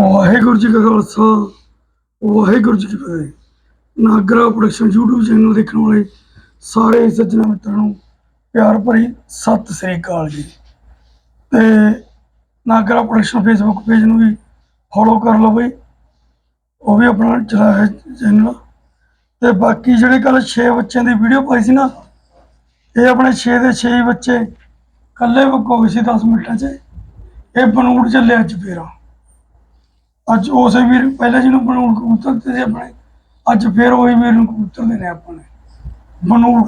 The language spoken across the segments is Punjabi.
ਵਾਹਿਗੁਰੂ ਜੀ ਕਾ ਖਾਲਸਾ, ਵਾਹਿਗੁਰੂ ਜੀ ਕੀ ਫਤਿਹ। ਨਾਗਰਾ ਪ੍ਰੋਡਕਸ਼ਨ YouTube ਚੈਨਲ ਦੇਖਣ ਵਾਲੇ ਸਾਰੇ ਸੱਜਣਾ ਮਿੱਤਰਾਂ ਨੂੰ ਪਿਆਰ ਭਰੀ ਸਤਿ ਸ੍ਰੀ ਅਕਾਲ ਜੀ। ਤੇ ਨਾਗਰਾ ਪ੍ਰੋਡਕਸ਼ਨ ਫੇਸਬੁੱਕ ਪੇਜ ਨੂੰ ਵੀ ਫੋਲੋ ਕਰ ਲਓ ਬਈ। ਉਹ ਵੀ ਆਪਣਾ ਚਲਾ ਹੈ ਚੈਨਲ ਤੇ ਬਾਕੀ ਜਿਹੜੇ ਕੱਲ 6 ਬੱਚਿਆਂ ਦੀ ਵੀਡੀਓ ਪਾਈ ਸੀ ਨਾ, ਇਹ ਆਪਣੇ 6 ਦੇ 6 ਬੱਚੇ ਕੱਲੇ ਬੁੱਕ ਸੀ 10 ਮਿੰਟਾਂ 'ਚ। ਇਹ ਬਨੂੜ ਚੱਲੇ ਅੱਜ ਫੇਰ। ਅੱਜ ਉਸੇ ਵੀਰ ਪਹਿਲਾਂ ਜਿਹਨੂੰ ਬਨੂੜ ਕਬੂਤਰ ਦਿੱਤੇ ਸੀ ਆਪਣੇ, ਅੱਜ ਫੇਰ ਉਹੀ ਵੀਰ ਨੂੰ ਕਬੂਤਰ ਦੇਣੇ ਆਪਾਂ ਨੇ ਬਨੂੜ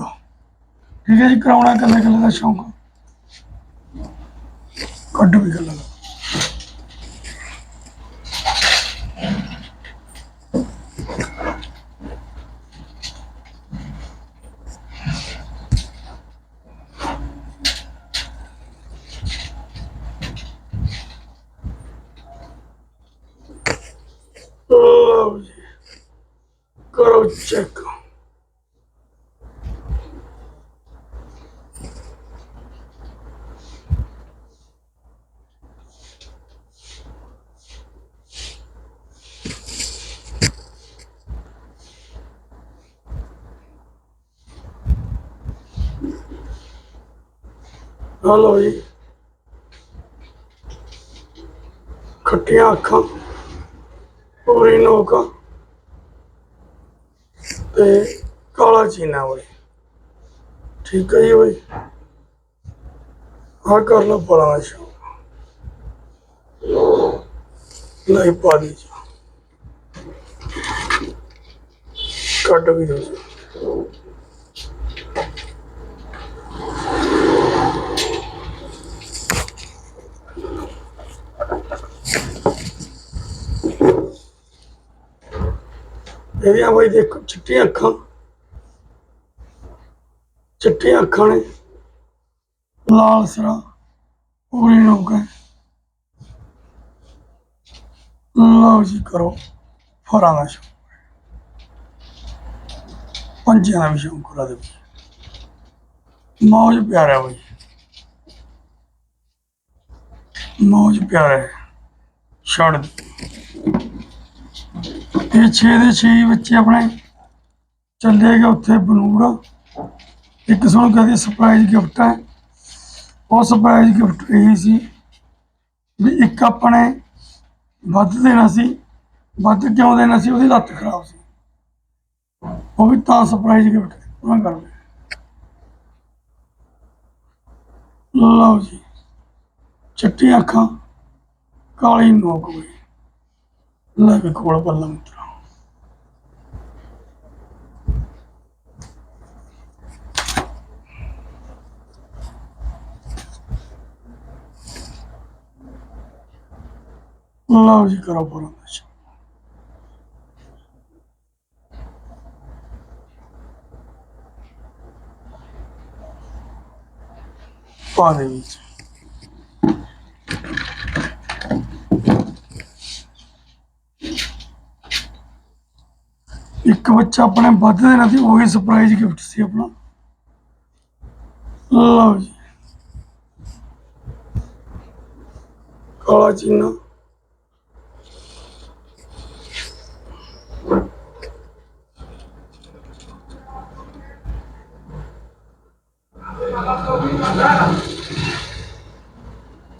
ਠੀਕ ਹੈ ਜੀ, ਕਰਾਉਣਾ ਕੱਲੇ ਕੱਲੇ ਦਾ ਸ਼ੌਂਕ ਕੱਢ ਵੀ ਗੱਲਾਂ ਦਾ ਲਓ ਜੀ ਕਰੋ ਚੈੱਕ ਹਲੋ ਜੀ ਖੱਟੀਆਂ ਅੱਖਾਂ ਪੂਰੀ ਨੋਕ ਤੇ ਕਾਲਾ ਚੀਨਾ ਓਏ। ਠੀਕ ਹੈ ਜੀ ਓਏ। ਆ ਕਰ ਲੋ ਬੜਾ ਸ਼ੌਕ। ਨਹੀਂ, ਪਾ ਦੀ ਜੀ। ਵੀ ਦੋ ਜੀ ਇਹਦੀਆਂ ਦੇਖੋ, ਚਿੱਟੀਆਂ ਅੱਖਾਂ। ਚਿੱਟੀਆਂ ਅੱਖਾਂ ਨੇ। ਲਾਲ ਸਰਾ, ਪੂਰੀ ਨੌਕਾ ਲਓ ਜੀ ਕਰੋ ਫਰਾਂ ਦਾ ਸ਼ੌਕ। ਪੰਜਿਆਂ ਦਾ ਵੀ ਸ਼ੌਕ ਕਰਾ ਦੇ ਮੌਜ ਪਿਆਰਾ ਬਈ। ਮੌਜ ਪਿਆਰਾ। ਹੈ। ਛੱਡ ਦੇ ਇਹ 6 ਦੇ 6 ਬੱਚੇ ਆਪਣੇ ਚੱਲੇ ਗਏ ਉੱਥੇ ਬਨੂੜਾ। ਇੱਕ ਸੁਣ ਕਹਦੀ ਸਰਪ੍ਰਾਈਜ਼ ਗਿਫਟ ਹੈ। ਉਹ ਸਰਪ੍ਰਾਈਜ਼ ਗਿਫਟ ਇਹ ਸੀ ਵੀ ਇੱਕ ਆਪਣੇ ਵੱਧ ਦੇਣਾ ਸੀ, ਵੱਧ ਕਿਉਂ ਦੇਣਾ ਸੀ, ਉਹਦੀ ਲੱਤ ਖਰਾਬ ਸੀ। ਉਹ ਵੀ ਤਾਂ ਸਰਪ੍ਰਾਈਜ਼ ਗਿਫਟ ਉਹਨਾਂ ਕਰ ਲਓ ਜੀ, ਚਿੱਟੀਆਂ ਅੱਖਾਂ, ਕਾਲੀ ਨੋਕ ਹੋਈ। ਲੈ ਕੋਲ ਬੱਲਾ ਮਿੱਤਰਾ। ਲਓ ਜੀ ਕਰੋ ਪੂਰਾ ਮੈਚ ਪਾ ਵਿੱਚ ਇੱਕ ਬੱਚਾ ਆਪਣੇ ਵੱਧ ਦੇਣਾ ਸੀ ਉਹੀ ਸਰਪ੍ਰਾਈਜ਼ ਗਿਫਟ ਸੀ ਆਪਣਾ ਲਓ ਜੀ ਕਾਲਾ ਚੀਨਾ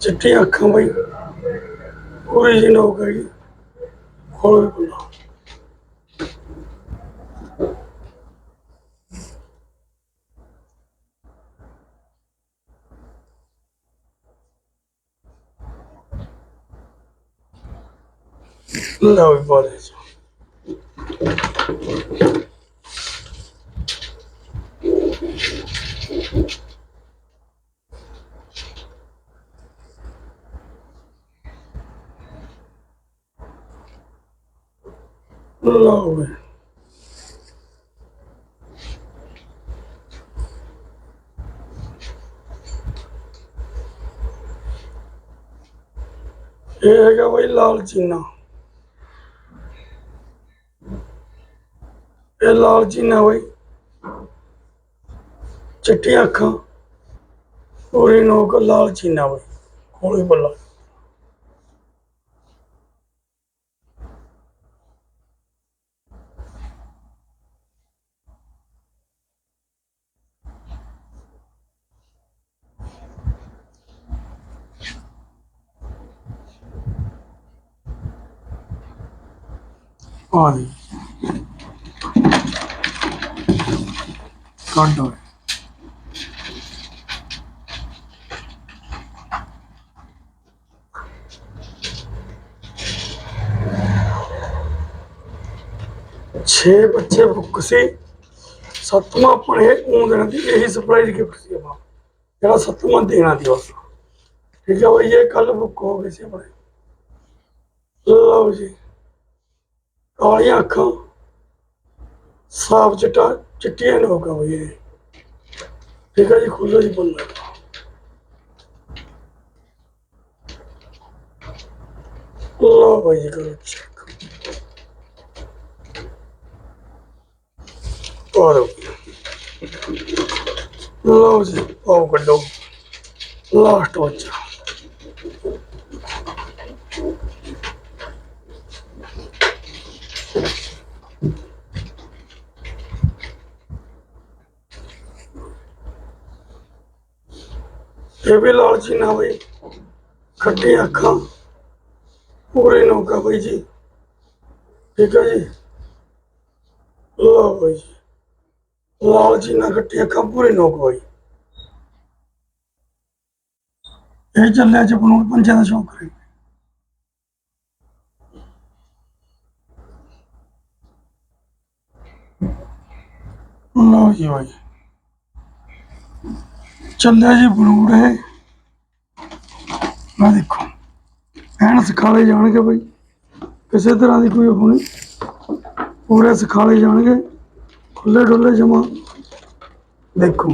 ਚਿੱਟੀਆਂ ਅੱਖਾਂ ਬਈ ਪੂਰੀ ਜਿਹੀ ਨੋਕ ਹੈਗੀ ਖੋਲ ਬੁਲਾ ਲਓ ਵੀ ਬਾਲੇ ਲਓ ਵੀ ਇਹ ਹੈਗਾ ਬਈ ਲਾਲ ਚੀਨਾ ਇਹ ਲਾਲ ਚੀਨਾ ਬਈ ਚਿੱਟੀਆਂ ਅੱਖਾਂ ਪੂਰੀ ਨੋਕ ਲਾਲ ਚੀਨਾ ਬਈ ਆ ਦੇ ਕੱਢ ਛੇ ਬੱਚੇ ਬੁੱਕ ਸੀ। ਸੱਤਵਾਂ ਆਪਣੇ ਉਹ ਦੇਣਾ ਦੀ ਇਹੀ ਸਰਪ੍ਰਾਈਜ਼ ਗਿਫਟ ਸੀ ਆਪਾਂ। ਜਿਹੜਾ ਸੱਤਵਾਂ ਦੇਣਾ ਦੀ ਉਸ ਠੀਕ ਹੈ ਬਈ, ਇਹ ਕੱਲ ਬੁੱਕ ਹੋ ਗਈ ਸੀ ਆਪਣੇ। ਲਓ ਜੀ। ਕਾਲੀਆਂ ਅੱਖਾਂ ਸਾਫ਼ ਚਿੱਟਾ ਚਿੱਟੀਆਂ ਨੋਕਾਂ ਬਈ ਇਹ। ਠੀਕ ਹੈ ਜੀ ਖੁੱਲ੍ਹੋ ਜੀ ਬੰਦਾ ਲਓ ਬਈ ਜੀ, ਕਰੋ ਚੈੱਕ ਔਰ ਲਓ। ਜੀ, ਆਓ ਕੱਢੋ। ਲਾਸਟ ਬੱਚਾ ਇਹ ਵੀ ਲਾਲਚੀ ਨਾ ਬਈ ਖੱਟੀਆਂ ਅੱਖਾਂ, ਪੂਰੇ ਨੌਕਾ ਬਈ ਜੀ। ਠੀਕ ਹੈ ਜੀ? ਲਓ ਬਈ ਜੀ ਲਾਲਚੀ ਨਾ ਖੱਟੀਆਂ ਅੱਖਾਂ, ਪੂਰੇ ਨੌਕ ਬਈ। ਇਹ ਚੱਲਿਆ ਜਪਨੂਰ ਪੰਜਾਂ ਦਾ ਸ਼ੌਕ ਕਰੇ ਲਓ ਜੀ ਬਾਈ। ਚੱਲਿਆ ਜੀ ਬਨੂੜ ਹੈ। ਆ ਦੇਖੋ, ਐਨ ਸਿਖਾਲੇ ਜਾਣਗੇ ਬਈ। ਕਿਸੇ ਤਰ੍ਹਾਂ ਦੀ ਕੋਈ ਹੋਣੀ ਪੂਰੇ ਸਿਖਾਲੇ ਜਾਣਗੇ। ਖੁੱਲੇ ਡੁੱਲੇ ਜਮਾ। ਦੇਖੋ।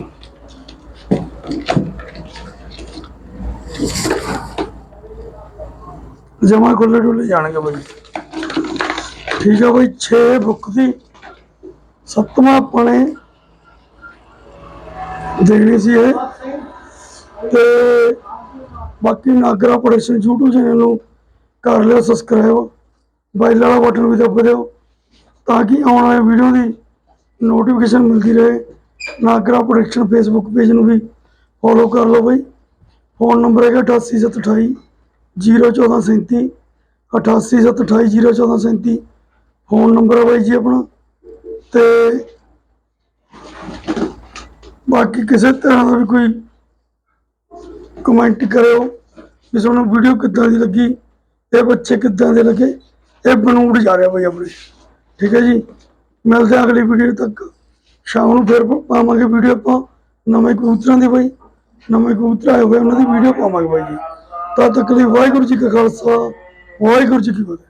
ਜਮਾ ਖੁੱਲੇ ਡੁੱਲੇ ਜਾਣਗੇ ਬਈ। ਠੀਕ ਹੈ ਬਈ 6 ਬੁੱਕ ਦੀ ਸੱਤਵਾਂ ਆਪਣੇ ਦੇਣੀ ਸੀ ਇਹ। ਤੇ ਬਾਕੀ ਨਾਗਰਾ ਪ੍ਰੋਡਕਸ਼ਨ YouTube ਚੈਨਲ ਨੂੰ ਕਰ ਲਿਓ ਸਬਸਕ੍ਰਾਈਬ ਬੈਲ ਵਾਲਾ ਬਟਨ ਵੀ ਦੱਬ ਦਿਓ ਤਾਂ ਕਿ ਆਉਣ ਵਾਲੇ ਵੀਡੀਓ ਦੀ ਨੋਟੀਫਿਕੇਸ਼ਨ ਮਿਲਦੀ ਰਹੇ। ਨਾਗਰਾ ਪ੍ਰੋਡਕਸ਼ਨ ਫੇਸਬੁੱਕ ਪੇਜ ਨੂੰ ਵੀ ਫੋਲੋ ਕਰ ਲਓ ਬਈ। ਫੋਨ ਨੰਬਰ ਹੈਗਾ 8878 01437 8878 01437 ਫੋਨ ਨੰਬਰ ਹੈ ਬਾਈ ਜੀ ਆਪਣਾ। ਤੇ ਬਾਕੀ ਕਿਸੇ ਤਰ੍ਹਾਂ ਦਾ ਵੀ ਕੋਈ ਕਮੈਂਟ ਕਰਿਓ ਵੀ ਤੁਹਾਨੂੰ ਵੀਡੀਓ ਕਿੱਦਾਂ ਦੀ ਲੱਗੀ, ਇਹ ਬੱਚੇ ਕਿੱਦਾਂ ਦੇ ਲੱਗੇ, ਇਹ ਬਨੂੜ ਜਾ ਰਿਹਾ ਬਈ ਆਪਣੇ। ਠੀਕ ਹੈ ਜੀ? ਮਿਲਦੇ ਹਾਂ ਅਗਲੀ ਵੀਡੀਓ ਤੱਕ। ਸ਼ਾਮ ਨੂੰ ਫਿਰ ਪਾਵਾਂਗੇ ਵੀਡੀਓ ਆਪਾਂ, ਨਵੇਂ ਕਬੂਤਰਾਂ ਦੀ ਬਈ। ਨਵੇਂ ਕਬੂਤਰ ਆਏ ਹੋਏ ਉਹਨਾਂ ਦੀ ਵੀਡੀਓ ਪਾਵਾਂਗੇ ਬਾਈ ਜੀ। ਤਦ ਤੱਕ ਲਈ ਵਾਹਿਗੁਰੂ ਜੀ ਕਾ ਖਾਲਸਾ, ਵਾਹਿਗੁਰੂ ਜੀ ਕੀ ਫਤਿਹ।